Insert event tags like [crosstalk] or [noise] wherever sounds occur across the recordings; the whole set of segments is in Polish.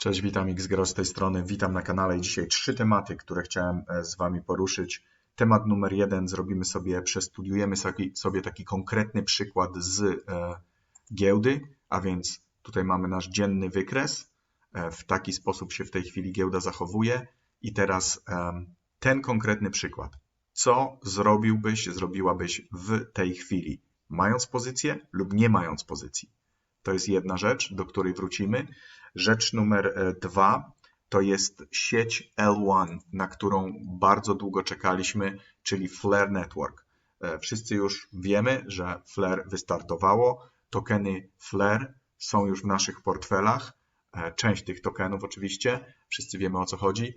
Cześć, witam Xgro z tej strony, witam na kanale dzisiaj trzy tematy, które chciałem e, z Wami poruszyć. Temat numer jeden, zrobimy sobie, przestudiujemy sobie, taki konkretny przykład z e, giełdy, a więc tutaj mamy nasz dzienny wykres, e, w taki sposób się w tej chwili giełda zachowuje i teraz ten konkretny przykład. Co zrobiłbyś, zrobiłabyś w tej chwili, mając pozycję lub nie mając pozycji? To jest jedna rzecz, do której wrócimy. Rzecz numer e, dwa to jest sieć L1, na którą bardzo długo czekaliśmy, czyli Flare Network. E, wszyscy już wiemy, że Flare wystartowało. Tokeny Flare są już w naszych portfelach. E, część tych tokenów oczywiście. Wszyscy wiemy o co chodzi.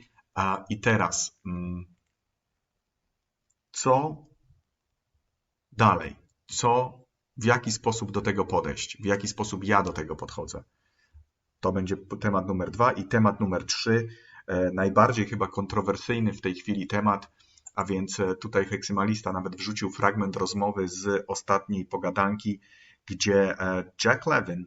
I teraz, mm, co dalej? Co w jaki sposób do tego podejść, w jaki sposób ja do tego podchodzę. To będzie temat numer dwa i temat numer trzy, e, najbardziej chyba kontrowersyjny w tej chwili temat, a więc e, tutaj heksymalista nawet wrzucił fragment rozmowy z ostatniej pogadanki, gdzie e, Jack Levin,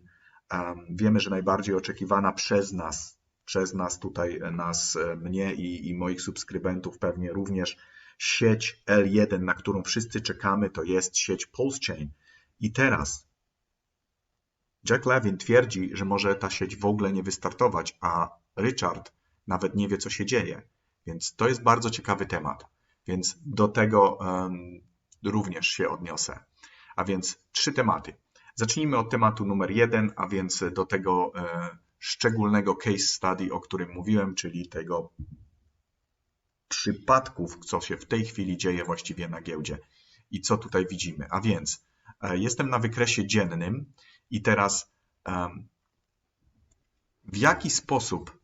wiemy, że najbardziej oczekiwana przez nas, przez nas tutaj, nas, mnie i, i moich subskrybentów pewnie również, sieć L1, na którą wszyscy czekamy, to jest sieć Pulse Chain. I teraz Jack Levin twierdzi, że może ta sieć w ogóle nie wystartować, a Richard nawet nie wie, co się dzieje. Więc to jest bardzo ciekawy temat. Więc do tego um, również się odniosę. A więc trzy tematy. Zacznijmy od tematu numer jeden, a więc do tego e, szczególnego case study, o którym mówiłem, czyli tego przypadków, co się w tej chwili dzieje właściwie na giełdzie i co tutaj widzimy. A więc E, jestem na wykresie dziennym i teraz w jaki sposób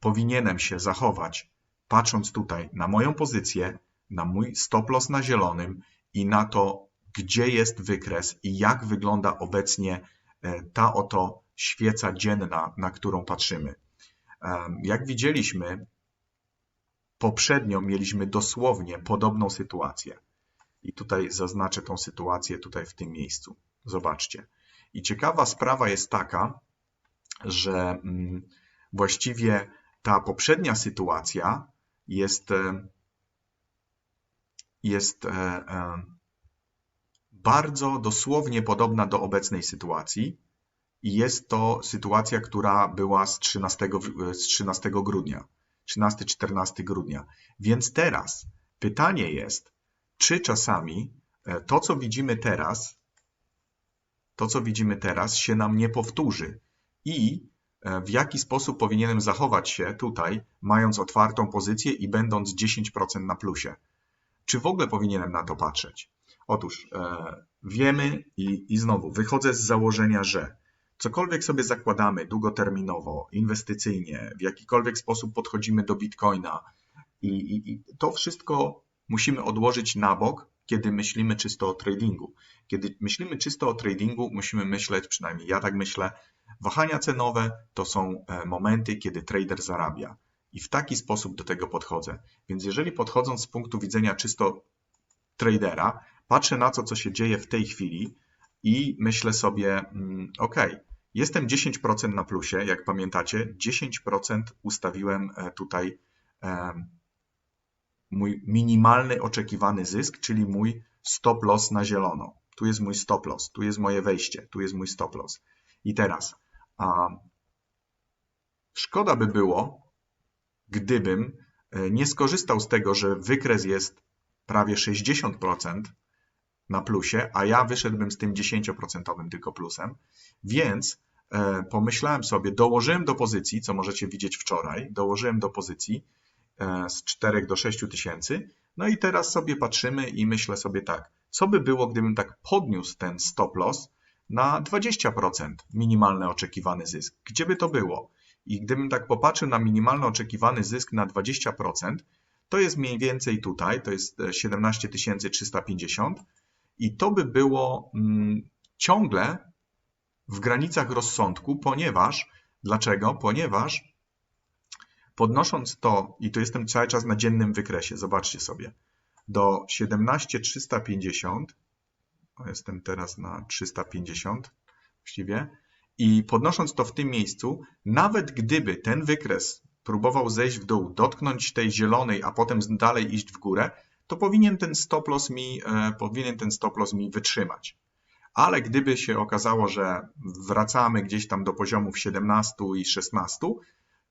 powinienem się zachować, patrząc tutaj na moją pozycję, na mój stop loss na zielonym i na to, gdzie jest wykres i jak wygląda obecnie e, ta oto świeca dzienna, na którą patrzymy. Jak widzieliśmy, poprzednio mieliśmy dosłownie podobną sytuację. I tutaj zaznaczę tą sytuację tutaj w tym miejscu. Zobaczcie. I ciekawa sprawa jest taka, że mm, właściwie ta poprzednia sytuacja jest, e, jest e, e, bardzo dosłownie podobna do obecnej sytuacji. I jest to sytuacja, która była z 13, z 13 grudnia, 13-14 grudnia. Więc teraz pytanie jest, czy czasami to, co widzimy teraz, to, co widzimy teraz, się nam nie powtórzy i e, w jaki sposób powinienem zachować się tutaj, mając otwartą pozycję i będąc 10% na plusie. Czy w ogóle powinienem na to patrzeć? Otóż e, wiemy i, i znowu wychodzę z założenia, że cokolwiek sobie zakładamy długoterminowo, inwestycyjnie, w jakikolwiek sposób podchodzimy do bitcoina i, i, i to wszystko musimy odłożyć na bok, kiedy myślimy czysto o tradingu. Kiedy myślimy czysto o tradingu, musimy myśleć, przynajmniej ja tak myślę, wahania cenowe to są e, momenty, kiedy trader zarabia. I w taki sposób do tego podchodzę. Więc jeżeli podchodząc z punktu widzenia czysto tradera, patrzę na to, co się dzieje w tej chwili i myślę sobie, mm, ok, jestem 10% na plusie, jak pamiętacie, 10% ustawiłem e, tutaj mój minimalny oczekiwany zysk, czyli mój stop loss na zielono. Tu jest mój stop loss, tu jest moje wejście, tu jest mój stop loss. I teraz, a, szkoda by było, gdybym e, nie skorzystał z tego, że wykres jest prawie 60% na plusie, a ja wyszedłbym z tym 10% tylko plusem, więc e, pomyślałem sobie, dołożyłem do pozycji, co możecie widzieć wczoraj, dołożyłem do pozycji z 4 do 6 tysięcy. No i teraz sobie patrzymy i myślę sobie tak, co by było, gdybym tak podniósł ten stop loss na 20% minimalny oczekiwany zysk? Gdzie by to było? I gdybym tak popatrzył na minimalny oczekiwany zysk na 20%, to jest mniej więcej tutaj, to jest 17 e, 350 i to by było mm, ciągle w granicach rozsądku, ponieważ, dlaczego? Ponieważ Podnosząc to, i tu jestem cały czas na dziennym wykresie, zobaczcie sobie, do 17350, jestem teraz na 350 właściwie, I podnosząc to w tym miejscu, nawet gdyby ten wykres próbował zejść w dół, dotknąć tej zielonej, a potem dalej iść w górę, to powinien ten stop loss mi, e, powinien ten stop loss mi wytrzymać. Ale gdyby się okazało, że wracamy gdzieś tam do poziomów 17 i 16,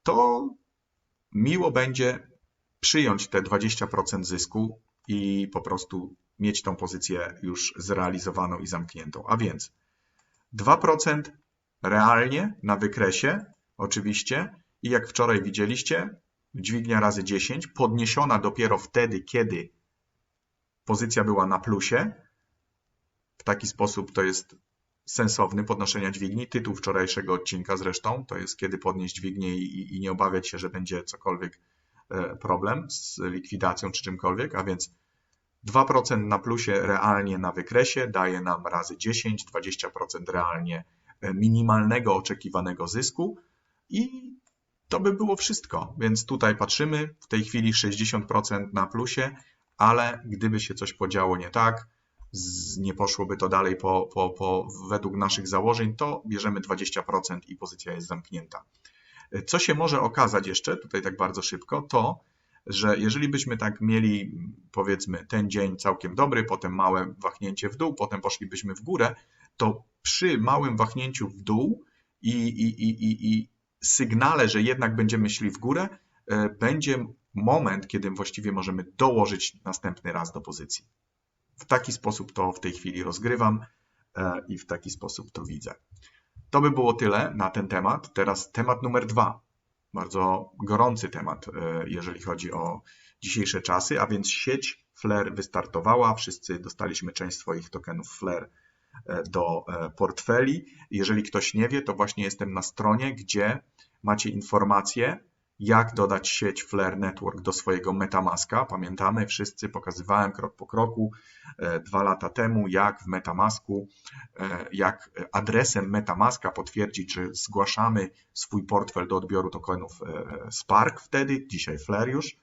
to miło będzie przyjąć te 20% zysku i po prostu mieć tą pozycję już zrealizowaną i zamkniętą. A więc 2% realnie na wykresie, oczywiście, i jak wczoraj widzieliście, dźwignia razy 10, podniesiona dopiero wtedy, kiedy pozycja była na plusie. W taki sposób to jest sensowny podnoszenia dźwigni. Tytuł wczorajszego odcinka zresztą to jest kiedy podnieść dźwignię i, i nie obawiać się, że będzie cokolwiek e, problem z likwidacją czy czymkolwiek, a więc 2% na plusie realnie na wykresie daje nam razy 10, 20% realnie e, minimalnego oczekiwanego zysku i to by było wszystko. Więc tutaj patrzymy, w tej chwili 60% na plusie, ale gdyby się coś podziało nie tak, nie poszłoby to dalej po, po, po, według naszych założeń, to bierzemy 20% i pozycja jest zamknięta. Co się może okazać jeszcze, tutaj tak bardzo szybko, to, że jeżeli byśmy tak mieli, powiedzmy, ten dzień całkiem dobry, potem małe wahnięcie w dół, potem poszlibyśmy w górę, to przy małym wahnięciu w dół i, i, i, i, sygnale, że jednak będziemy szli w górę, e, będzie moment, kiedy właściwie możemy dołożyć następny raz do pozycji. W taki sposób to w tej chwili rozgrywam e, i w taki sposób to widzę. To by było tyle na ten temat. Teraz temat numer dwa. Bardzo gorący temat, e, jeżeli chodzi o dzisiejsze czasy, a więc sieć Flare wystartowała. Wszyscy dostaliśmy część swoich tokenów Flare e, do portfeli. Jeżeli ktoś nie wie, to właśnie jestem na stronie, gdzie macie informacje, jak dodać sieć Flare Network do swojego Metamaska. Pamiętamy, wszyscy pokazywałem krok po kroku e, dwa lata temu, jak w Metamasku, e, jak adresem Metamaska potwierdzić, że zgłaszamy swój portfel do odbioru tokenów e, Spark wtedy, dzisiaj Flare już.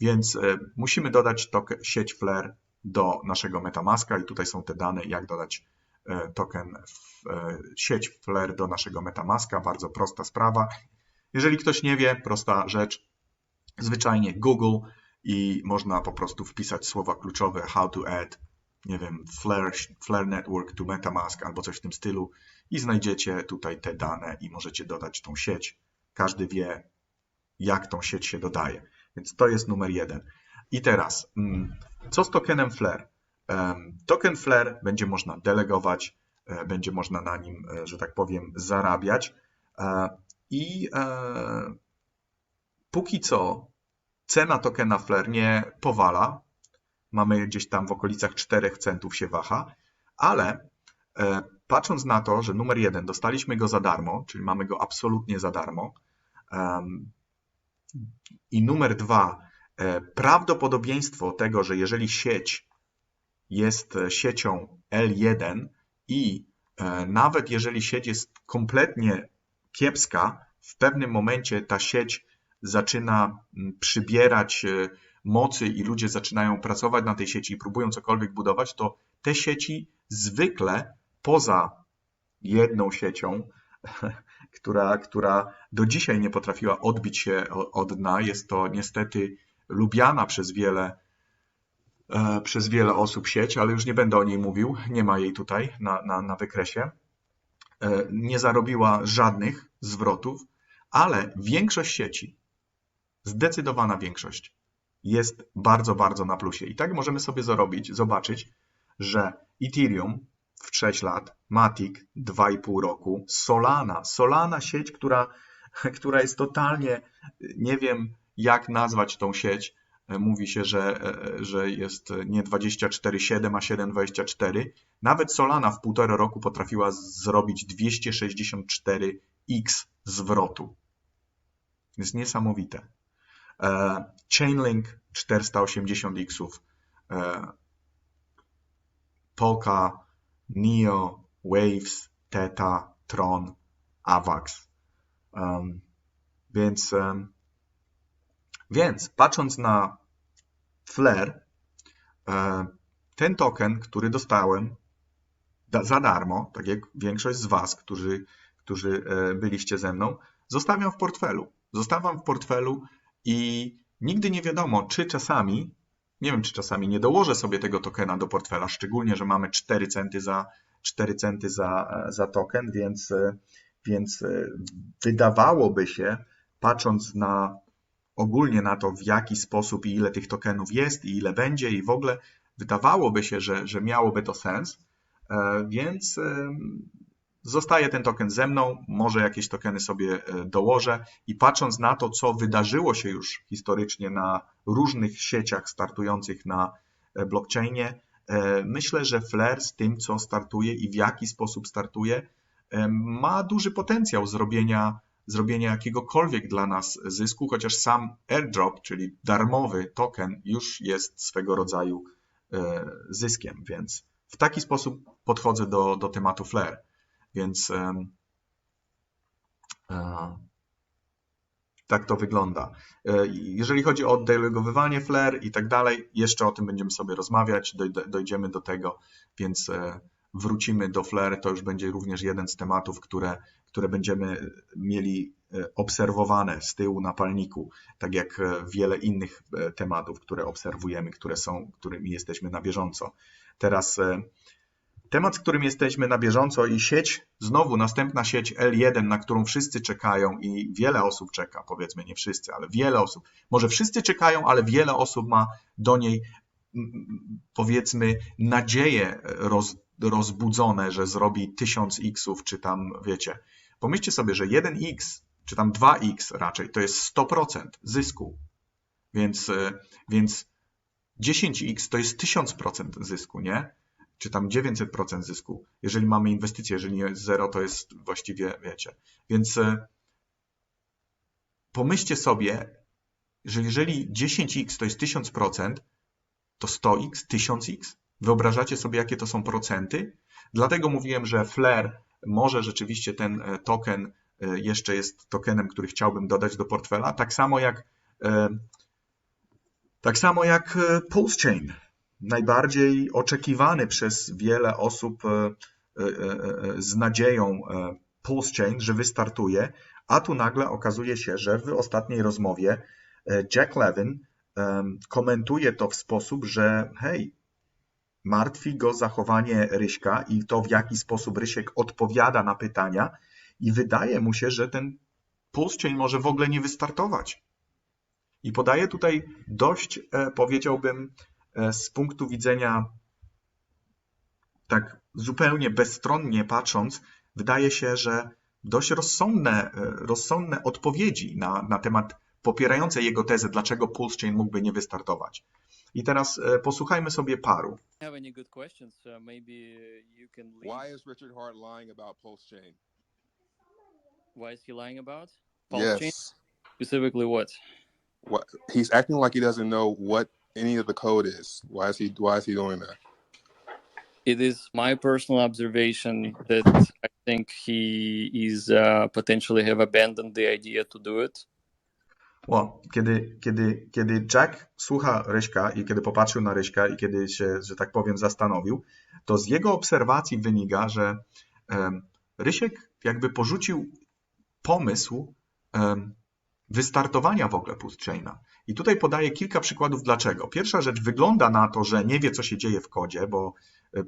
Więc musimy dodać sieć Flare do naszego Metamaska i tutaj są te dane, jak dodać token, sieć Flare do naszego Metamaska. Bardzo prosta sprawa. Jeżeli ktoś nie wie, prosta rzecz, zwyczajnie Google i można po prostu wpisać słowa kluczowe how to add, nie wiem, Flare, Flare Network to MetaMask albo coś w tym stylu i znajdziecie tutaj te dane i możecie dodać tą sieć. Każdy wie, jak tą sieć się dodaje. Więc to jest numer jeden. I teraz, mm, co z tokenem Flare? Token Flare będzie można delegować, e, będzie można na nim, e, że tak powiem, zarabiać. I e, póki co cena tokena Flare nie powala. Mamy gdzieś tam w okolicach 4 centów się waha, ale e, patrząc na to, że numer jeden dostaliśmy go za darmo, czyli mamy go absolutnie za darmo, e, i numer dwa, e, prawdopodobieństwo tego, że jeżeli sieć jest siecią L1 i e, nawet jeżeli sieć jest kompletnie kiepska, w pewnym momencie ta sieć zaczyna mm, przybierać e, mocy i ludzie zaczynają pracować na tej sieci i próbują cokolwiek budować, to te sieci zwykle poza jedną siecią, [laughs] która, która do dzisiaj nie potrafiła odbić się od dna, jest to niestety lubiana przez wiele, e, przez wiele osób sieć, ale już nie będę o niej mówił, nie ma jej tutaj na, na, na wykresie. E, nie zarobiła żadnych zwrotów, ale większość sieci, zdecydowana większość, jest bardzo, bardzo na plusie. I tak możemy sobie zarobić, zobaczyć, że Ethereum w 6 lat, Matic 2,5 roku, Solana, Solana sieć, która, [laughs] która jest totalnie, nie wiem jak nazwać tą sieć, mówi się, że, że jest nie 24,7, a 7,24. Nawet Solana w półtora roku potrafiła zrobić 264x zwrotu. Jest niesamowite. E, Chainlink 480x, e, Polka, Neo, Waves, Theta, Tron, Avax. Um, więc, um, więc patrząc na Flare, e, ten token, który dostałem za darmo, tak jak większość z Was, którzy którzy e, byliście ze mną, zostawiam w portfelu. Zostawiam w portfelu i nigdy nie wiadomo, czy czasami, nie wiem, czy czasami nie dołożę sobie tego tokena do portfela, szczególnie, że mamy 4 centy za, 4 centy za, za token, więc, więc wydawałoby się, patrząc na ogólnie na to, w jaki sposób i ile tych tokenów jest i ile będzie i w ogóle wydawałoby się, że, że miałoby to sens, e, więc e, zostaje ten token ze mną, może jakieś tokeny sobie e, dołożę i patrząc na to, co wydarzyło się już historycznie na różnych sieciach startujących na blockchainie, myślę, że Flare z tym, co startuje i w jaki sposób startuje, ma duży potencjał zrobienia zrobienia jakiegokolwiek dla nas zysku, chociaż sam airdrop, czyli darmowy token, już jest swego rodzaju e, zyskiem, więc w taki sposób podchodzę do, do tematu Flare. Więc e, tak to wygląda. E, jeżeli chodzi o oddelegowywanie Flare i tak dalej, jeszcze o tym będziemy sobie rozmawiać, dojdziemy do tego, więc wrócimy do Flare, to już będzie również jeden z tematów, które, które będziemy mieli e, obserwowane z tyłu na palniku, tak jak e, wiele innych e, tematów, które obserwujemy, które są, którymi jesteśmy na bieżąco. Teraz temat, z którym jesteśmy na bieżąco i sieć, znowu następna sieć L1, na którą wszyscy czekają i wiele osób czeka, powiedzmy nie wszyscy, ale wiele osób. Może wszyscy czekają, ale wiele osób ma do niej powiedzmy nadzieję roz, rozbudzone, że zrobi 1000 xów, czy tam, wiecie, pomyślcie sobie, że 1x, czy tam 2x raczej, to jest 100% zysku. Więc, e, więc 10x to jest 1000% zysku, nie? Czy tam 900% zysku. Jeżeli mamy inwestycje, jeżeli nie jest 0, to jest właściwie, wiecie. Więc e, pomyślcie sobie, że jeżeli 10x to jest 1000%, to 100x, 1000x, Wyobrażacie sobie, jakie to są procenty? Dlatego mówiłem, że Flare może rzeczywiście ten e, token e, jeszcze jest tokenem, który chciałbym dodać do portfela, tak samo jak e, tak samo jak Pulse Chain, najbardziej oczekiwany przez wiele osób z nadzieją Pulse Chain, że wystartuje, a tu nagle okazuje się, że w ostatniej rozmowie Jack Levin komentuje to w sposób, że hej, Martwi go zachowanie Ryśka i to, w jaki sposób Rysiek odpowiada na pytania, i wydaje mu się, że ten pulse może w ogóle nie wystartować. I podaje tutaj dość, e, powiedziałbym, e, z punktu widzenia tak zupełnie bezstronnie patrząc, wydaje się, że dość rozsądne, e, rozsądne odpowiedzi na, na temat popierające jego tezę, dlaczego pulse mógłby nie wystartować. I teraz posłuchajmy sobie paru. have any good questions, uh, maybe you can. Why is Richard Hart lying about Pulse Chain? Why is he lying about? Pulse chain? yes. Specifically what? What he's acting like he doesn't know what any of the code is. Why is he why is he doing that? It is my personal observation that I think he is uh, potentially have abandoned the idea to do it. O, kiedy, kiedy, kiedy Jack słucha Ryśka i kiedy popatrzył na Ryśka i kiedy się, że tak powiem, zastanowił, to z jego obserwacji wynika, że Rysiek jakby porzucił pomysł wystartowania w ogóle Pulsechaina. I tutaj podaję kilka przykładów dlaczego. Pierwsza rzecz wygląda na to, że nie wie, co się dzieje w kodzie, bo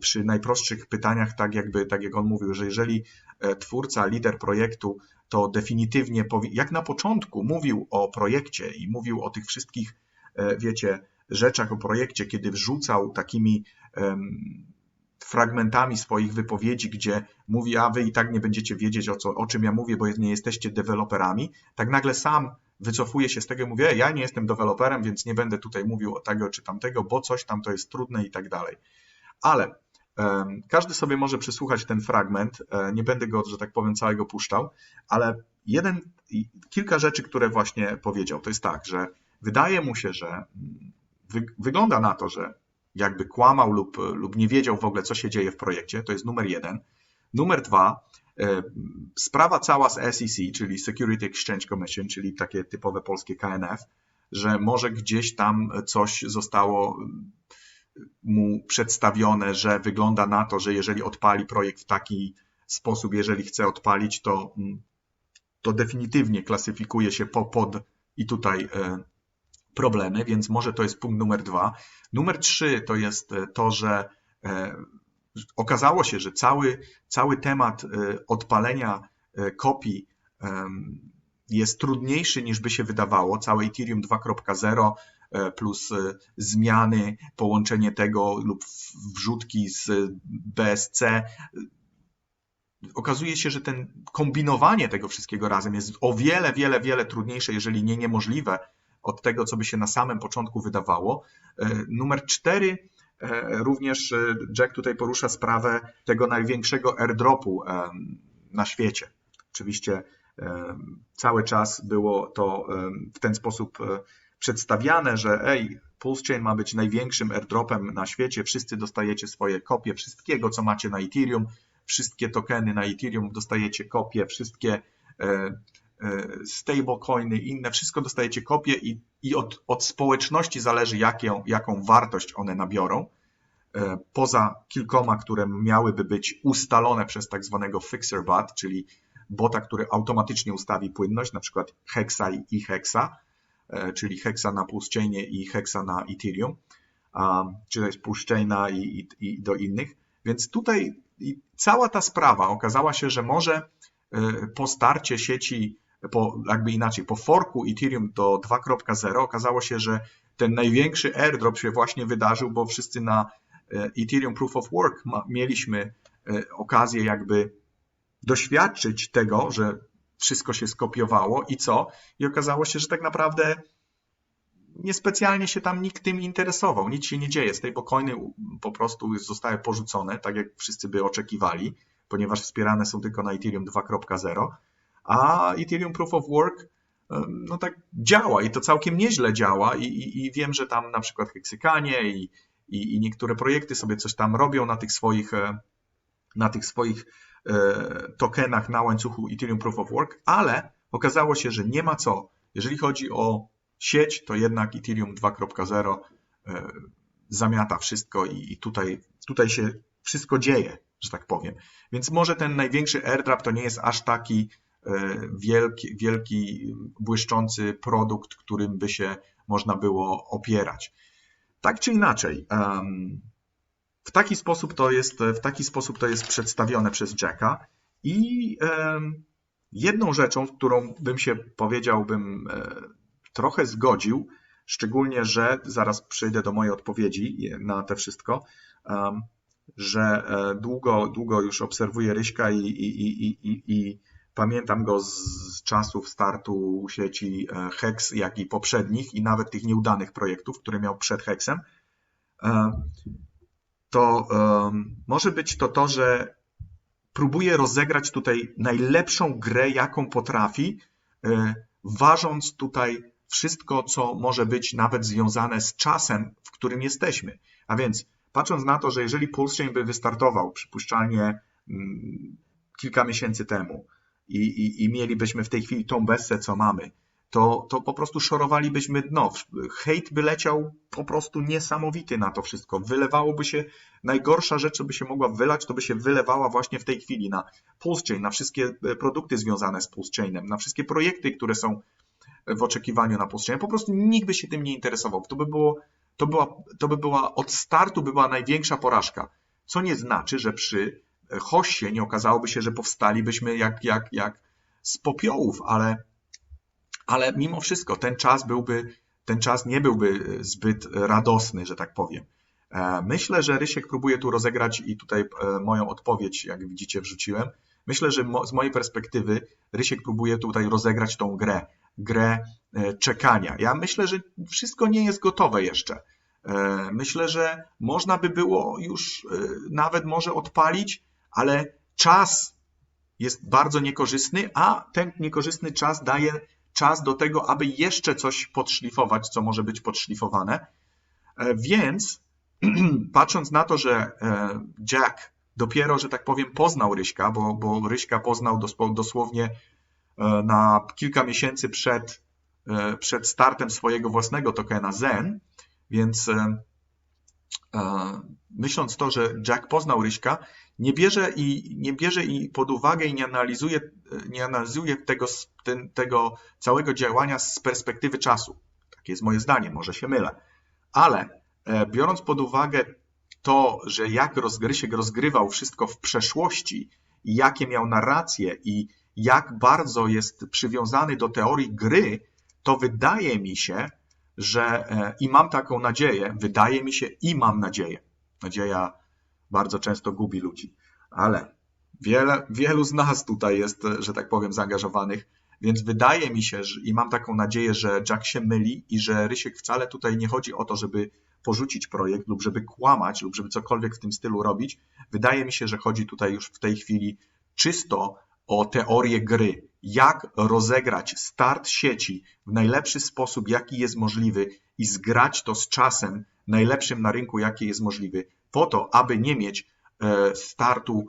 przy najprostszych pytaniach, tak jakby, tak jak on mówił, że jeżeli e, twórca, lider projektu to definitywnie, jak na początku mówił o projekcie i mówił o tych wszystkich, e, wiecie, rzeczach o projekcie, kiedy wrzucał takimi fragmentami swoich wypowiedzi, gdzie mówi, a wy i tak nie będziecie wiedzieć o, co, o czym ja mówię, bo nie jesteście deweloperami, tak nagle sam wycofuje się z tego i mówi, ja nie jestem deweloperem, więc nie będę tutaj mówił o tego czy tamtego, bo coś tam to jest trudne i tak dalej. Ale każdy sobie może przysłuchać ten fragment, e, nie będę go, że tak powiem, całego puszczał, ale jeden, kilka rzeczy, które właśnie powiedział, to jest tak, że wydaje mu się, że wy, wygląda na to, że jakby kłamał lub, lub nie wiedział w ogóle, co się dzieje w projekcie, to jest numer jeden. Numer dwa, e, sprawa cała z SEC, czyli Security Exchange Commission, czyli takie typowe polskie KNF, że może gdzieś tam coś zostało mu przedstawione, że wygląda na to, że jeżeli odpali projekt w taki sposób, jeżeli chce odpalić, to, mm, to definitywnie klasyfikuje się po, pod i tutaj e, problemy, więc może to jest punkt numer dwa. Numer trzy to jest e, to, że e, okazało się, że cały, cały temat odpalenia kopii jest trudniejszy niż by się wydawało. Całe Ethereum 2.0 e, plus e, zmiany, połączenie tego lub wrzutki z BSC. Okazuje się, że ten kombinowanie tego wszystkiego razem jest o wiele, wiele, wiele trudniejsze, jeżeli nie niemożliwe od tego, co by się na samym początku wydawało. E, Numer cztery, e, również e, Jack tutaj porusza sprawę tego największego airdropu na świecie. Oczywiście cały czas było to w ten sposób e, przedstawiane, że ej, PulseChain ma być największym airdropem na świecie, wszyscy dostajecie swoje kopie wszystkiego, co macie na Ethereum, wszystkie tokeny na Ethereum dostajecie kopie, wszystkie e, e, stablecoiny, inne, wszystko dostajecie kopie i, i od, od społeczności zależy, jaką, wartość one nabiorą. E, Poza kilkoma, które miałyby być ustalone przez tak zwanego fixer bot, czyli bota, który automatycznie ustawi płynność, na przykład Hexa i Hexa, czyli Hexa na PulseChainie i Hexa na Ethereum, czy to jest PulseChaina i, i, i do innych. Więc tutaj cała ta sprawa okazała się, że może e, po starcie sieci, po, jakby inaczej, po forku Ethereum do 2.0 okazało się, że ten największy airdrop się właśnie wydarzył, bo wszyscy na e, Ethereum Proof of Work ma, mieliśmy e, okazję jakby doświadczyć tego, że wszystko się skopiowało i co? I okazało się, że tak naprawdę niespecjalnie się tam nikt tym interesował, nic się nie dzieje. Stablecoiny po prostu zostały porzucone, tak jak wszyscy by oczekiwali, ponieważ wspierane są tylko na Ethereum 2.0, a Ethereum Proof of Work no tak działa i to całkiem nieźle działa i, i, i wiem, że tam na przykład Heksykanie i, i, i niektóre projekty sobie coś tam robią na tych swoich, e, na tych swoich tokenach na łańcuchu Ethereum Proof of Work, ale okazało się, że nie ma co. Jeżeli chodzi o sieć, to jednak Ethereum 2.0 e, zamiata wszystko i, tutaj, tutaj się wszystko dzieje, że tak powiem. Więc może ten największy airdrop to nie jest aż taki e, wielki, wielki błyszczący produkt, którym by się można było opierać. Tak czy inaczej, w taki sposób to jest, w taki sposób to jest przedstawione przez Jacka i jedną rzeczą, z którą bym się powiedziałbym e, trochę zgodził, szczególnie, że zaraz przejdę do mojej odpowiedzi na te wszystko, że e, długo, długo już obserwuję Ryśka i, i, i, i, i, pamiętam go z, z czasów startu sieci e, Hex, jak i poprzednich i nawet tych nieudanych projektów, które miał przed Hexem. To em, może być to to, że próbuje rozegrać tutaj najlepszą grę, jaką potrafi, e, ważąc tutaj wszystko, co może być nawet związane z czasem, w którym jesteśmy. A więc patrząc na to, że jeżeli PulseChain by wystartował przypuszczalnie mm, kilka miesięcy temu i, i, i mielibyśmy w tej chwili tą bessę, co mamy, to, to po prostu szorowalibyśmy dno. Hejt by leciał po prostu niesamowity na to wszystko. Wylewałoby się, najgorsza rzecz, co by się mogła wylać, to by się wylewała właśnie w tej chwili na PulseChain, na wszystkie e, produkty związane z PulseChainem, na wszystkie projekty, które są w oczekiwaniu na PulseChain. Po prostu nikt by się tym nie interesował. To by było, to była, to by była od startu by była największa porażka. Co nie znaczy, że przy hoście nie okazałoby się, że powstalibyśmy jak, jak, jak z popiołów, ale, ale mimo wszystko ten czas byłby, ten czas nie byłby zbyt radosny, że tak powiem. E, Myślę, że Rysiek próbuje tu rozegrać i tutaj e, moją odpowiedź, jak widzicie, wrzuciłem. Myślę, że z mojej perspektywy Rysiek próbuje tutaj rozegrać tą grę, grę e, czekania. Ja myślę, że wszystko nie jest gotowe jeszcze. E, Myślę, że można by było już e, nawet może odpalić, ale czas jest bardzo niekorzystny, a ten niekorzystny czas daje czas do tego, aby jeszcze coś podszlifować, co może być podszlifowane. E, Więc [clears throat] patrząc na to, że e, Jack dopiero, że tak powiem, poznał Ryśka, bo, bo Ryśka poznał dosłownie e, na kilka miesięcy przed, przed startem swojego własnego tokena Zen, więc myśląc to, że Jack poznał Ryśka nie bierze i nie bierze i pod uwagę i nie analizuje, nie analizuje tego, ten, tego całego działania z perspektywy czasu. Takie jest moje zdanie, może się mylę. Ale e, biorąc pod uwagę to, że jak Rysiek rozgrywał wszystko w przeszłości jakie miał narracje i jak bardzo jest przywiązany do teorii gry, to wydaje mi się, że e, i mam taką nadzieję, wydaje mi się i mam nadzieję. Nadzieja bardzo często gubi ludzi, ale wiele, wielu z nas tutaj jest, że tak powiem, zaangażowanych, więc wydaje mi się że, i mam taką nadzieję, że Jack się myli i że Rysiek wcale tutaj nie chodzi o to, żeby porzucić projekt lub żeby kłamać lub żeby cokolwiek w tym stylu robić. Wydaje mi się, że chodzi tutaj już w tej chwili czysto o teorię gry. Jak rozegrać start sieci w najlepszy sposób, jaki jest możliwy i zgrać to z czasem najlepszym na rynku, jaki jest możliwy, po to, aby nie mieć e, startu,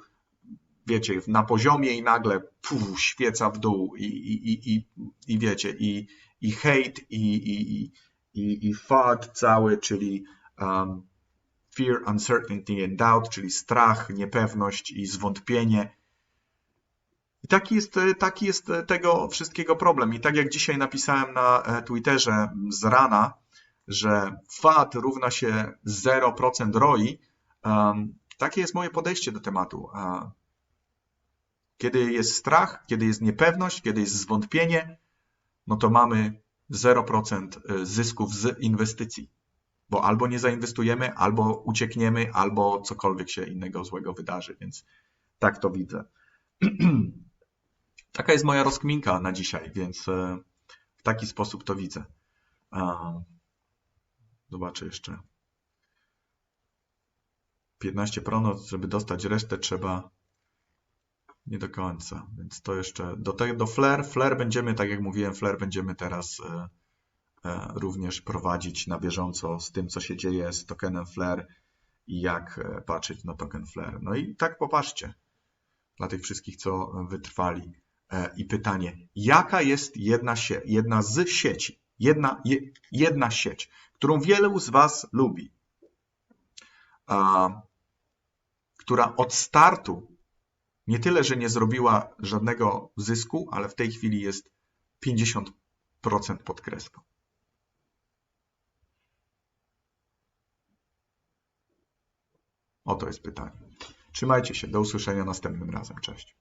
wiecie, na poziomie i nagle puf, świeca w dół i, i, i, i, i wiecie, i, i hate, i, i, i, i, FUD cały, czyli um, fear, uncertainty and doubt, czyli strach, niepewność i zwątpienie. I taki jest, taki jest tego wszystkiego problem. I tak jak dzisiaj napisałem na e, Twitterze z rana, że FAT równa się 0% ROI, um, takie jest moje podejście do tematu. Kiedy jest strach, kiedy jest niepewność, kiedy jest zwątpienie, no to mamy 0% zysków z inwestycji. Bo albo nie zainwestujemy, albo uciekniemy, albo cokolwiek się innego złego wydarzy, więc tak to widzę. [clears throat] Taka jest moja rozkminka na dzisiaj, więc e, w taki sposób to widzę. Zobaczę jeszcze. 15 pronoc, żeby dostać resztę trzeba nie do końca, więc to jeszcze do tego do Flare, Flare będziemy, tak jak mówiłem, Flare będziemy teraz e, e, również prowadzić na bieżąco z tym, co się dzieje z tokenem Flare i jak e, patrzeć na token Flare. No i tak popatrzcie, dla tych wszystkich, co wytrwali. I pytanie, jaka jest jedna, sie, jedna z sieci, jedna, je, jedna sieć, którą wielu z Was lubi, a, która od startu nie tyle, że nie zrobiła żadnego zysku, ale w tej chwili jest 50% pod kreską. Oto jest pytanie. Trzymajcie się, do usłyszenia następnym razem. Cześć.